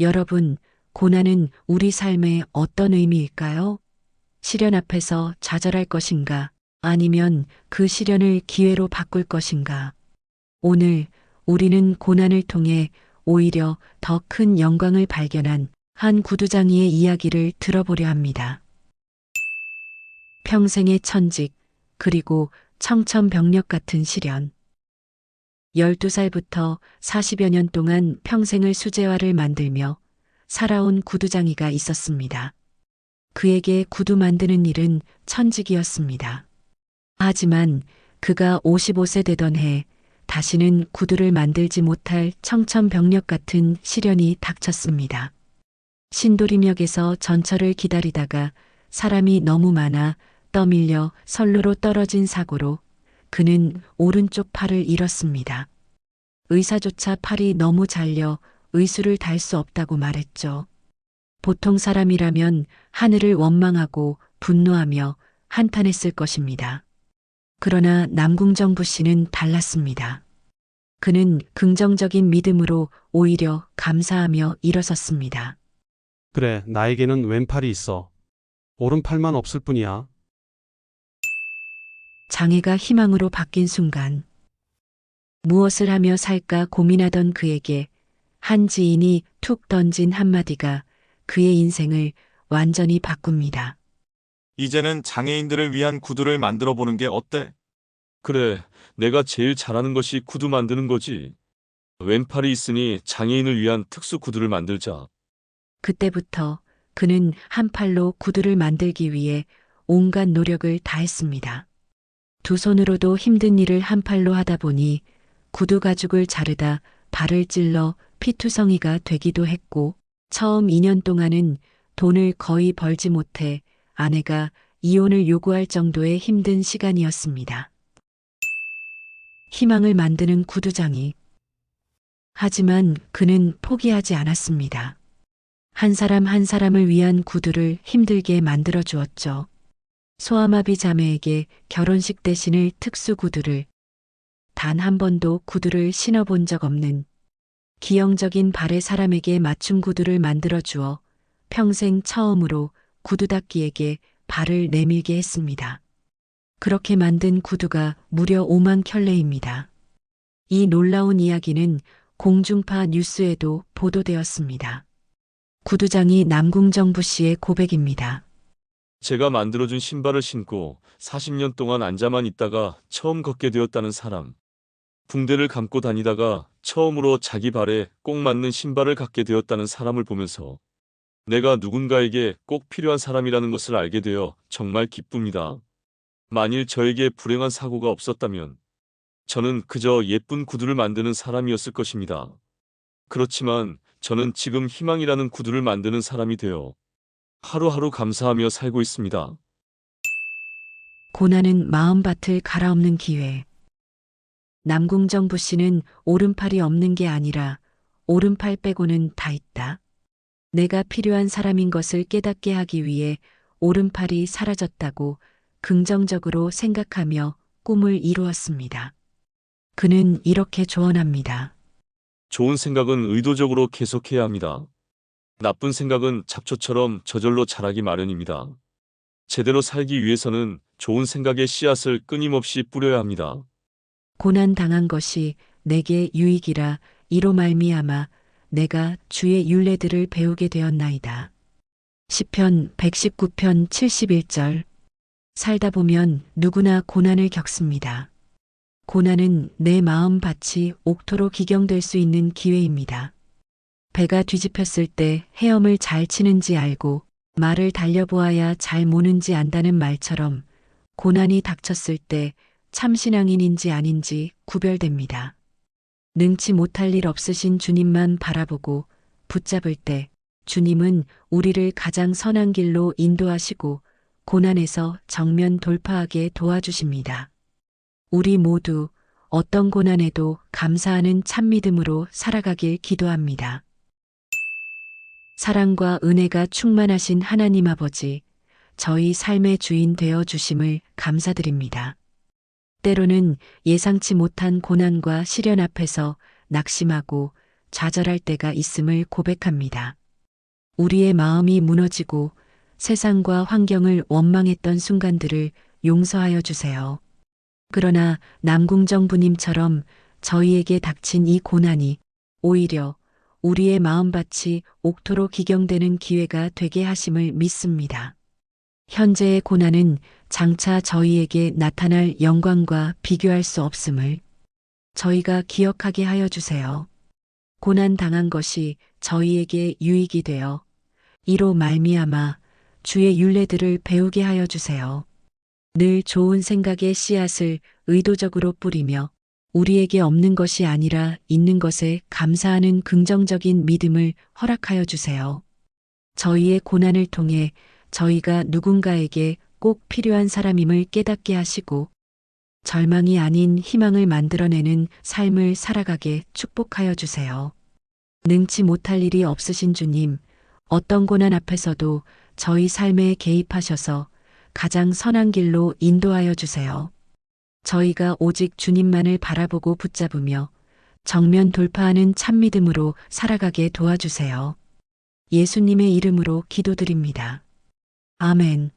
여러분, 고난은 우리 삶에 어떤 의미일까요? 시련 앞에서 좌절할 것인가? 아니면 그 시련을 기회로 바꿀 것인가? 오늘 우리는 고난을 통해 오히려 더 큰 영광을 발견한 한 구두장이의 이야기를 들어보려 합니다. 평생의 천직, 그리고 청천벽력 같은 시련. 12살부터 40여 년 동안 평생을 수제화를 만들며 살아온 구두장이가 있었습니다. 그에게 구두 만드는 일은 천직이었습니다. 하지만 그가 55세 되던 해 다시는 구두를 만들지 못할 청천벽력 같은 시련이 닥쳤습니다. 신도림역에서 전철을 기다리다가 사람이 너무 많아 떠밀려 선로로 떨어진 사고로 그는 오른쪽 팔을 잃었습니다. 의사조차 팔이 너무 잘려 의수를 달 수 없다고 말했죠. 보통 사람이라면 하늘을 원망하고 분노하며 한탄했을 것입니다. 그러나 남궁정부 씨는 달랐습니다. 그는 긍정적인 믿음으로 오히려 감사하며 일어섰습니다. 그래, 나에게는 왼팔이 있어. 오른팔만 없을 뿐이야. 장애가 희망으로 바뀐 순간 무엇을 하며 살까 고민하던 그에게 한 지인이 툭 던진 한마디가 그의 인생을 완전히 바꿉니다. 이제는 장애인들을 위한 구두를 만들어 보는 게 어때? 그래, 내가 제일 잘하는 것이 구두 만드는 거지. 왼팔이 있으니 장애인을 위한 특수 구두를 만들자. 그때부터 그는 한 팔로 구두를 만들기 위해 온갖 노력을 다했습니다. 두 손으로도 힘든 일을 한 팔로 하다 보니 구두 가죽을 자르다 발을 찔러 피투성이가 되기도 했고 처음 2년 동안은 돈을 거의 벌지 못해 아내가 이혼을 요구할 정도의 힘든 시간이었습니다. 희망을 만드는 구두장이. 하지만 그는 포기하지 않았습니다. 한 사람 한 사람을 위한 구두를 힘들게 만들어 주었죠. 소아마비 자매에게 결혼식 대신을 특수 구두를 단 한 번도 구두를 신어본 적 없는 기형적인 발의 사람에게 맞춤 구두를 만들어 주어 평생 처음으로 구두 닦기에게 발을 내밀게 했습니다. 그렇게 만든 구두가 무려 5만 켤레입니다. 이 놀라운 이야기는 공중파 뉴스에도 보도되었습니다. 구두장이 남궁정부 씨의 고백입니다. 제가 만들어준 신발을 신고 40년 동안 앉아만 있다가 처음 걷게 되었다는 사람. 붕대를 감고 다니다가 처음으로 자기 발에 꼭 맞는 신발을 갖게 되었다는 사람을 보면서 내가 누군가에게 꼭 필요한 사람이라는 것을 알게 되어 정말 기쁩니다. 만일 저에게 불행한 사고가 없었다면 저는 그저 예쁜 구두를 만드는 사람이었을 것입니다. 그렇지만 저는 지금 희망이라는 구두를 만드는 사람이 되어 하루하루 감사하며 살고 있습니다. 고난은 마음밭을 갈아엎는 기회. 남궁정부 씨는 오른팔이 없는 게 아니라 오른팔 빼고는 다 있다. 내가 필요한 사람인 것을 깨닫게 하기 위해 오른팔이 사라졌다고 긍정적으로 생각하며 꿈을 이루었습니다. 그는 이렇게 조언합니다. 좋은 생각은 의도적으로 계속해야 합니다. 나쁜 생각은 잡초처럼 저절로 자라기 마련입니다. 제대로 살기 위해서는 좋은 생각의 씨앗을 끊임없이 뿌려야 합니다. 고난 당한 것이 내게 유익이라 이로 말미암아 내가 주의 율례들을 배우게 되었나이다. 시편 119편 71절 살다 보면 누구나 고난을 겪습니다. 고난은 내 마음 밭이 옥토로 기경될 수 있는 기회입니다. 배가 뒤집혔을 때 헤엄을 잘 치는지 알고 말을 달려보아야 잘 모는지 안다는 말처럼 고난이 닥쳤을 때 참신앙인인지 아닌지 구별됩니다. 능치 못할 일 없으신 주님만 바라보고 붙잡을 때 주님은 우리를 가장 선한 길로 인도하시고 고난에서 정면 돌파하게 도와주십니다. 우리 모두 어떤 고난에도 감사하는 참믿음으로 살아가길 기도합니다. 사랑과 은혜가 충만하신 하나님 아버지, 저희 삶의 주인 되어 주심을 감사드립니다. 때로는 예상치 못한 고난과 시련 앞에서 낙심하고 좌절할 때가 있음을 고백합니다. 우리의 마음이 무너지고 세상과 환경을 원망했던 순간들을 용서하여 주세요. 그러나 남궁정부님처럼 저희에게 닥친 이 고난이 오히려 우리의 마음밭이 옥토로 기경되는 기회가 되게 하심을 믿습니다. 현재의 고난은 장차 저희에게 나타날 영광과 비교할 수 없음을 저희가 기억하게 하여 주세요. 고난 당한 것이 저희에게 유익이 되어 이로 말미암아 주의 윤례들을 배우게 하여 주세요. 늘 좋은 생각의 씨앗을 의도적으로 뿌리며 우리에게 없는 것이 아니라 있는 것에 감사하는 긍정적인 믿음을 허락하여 주세요. 저희의 고난을 통해 저희가 누군가에게 꼭 필요한 사람임을 깨닫게 하시고 절망이 아닌 희망을 만들어내는 삶을 살아가게 축복하여 주세요. 능치 못할 일이 없으신 주님, 어떤 고난 앞에서도 저희 삶에 개입하셔서 가장 선한 길로 인도하여 주세요. 저희가 오직 주님만을 바라보고 붙잡으며 정면 돌파하는 참믿음으로 살아가게 도와주세요. 예수님의 이름으로 기도드립니다. 아멘.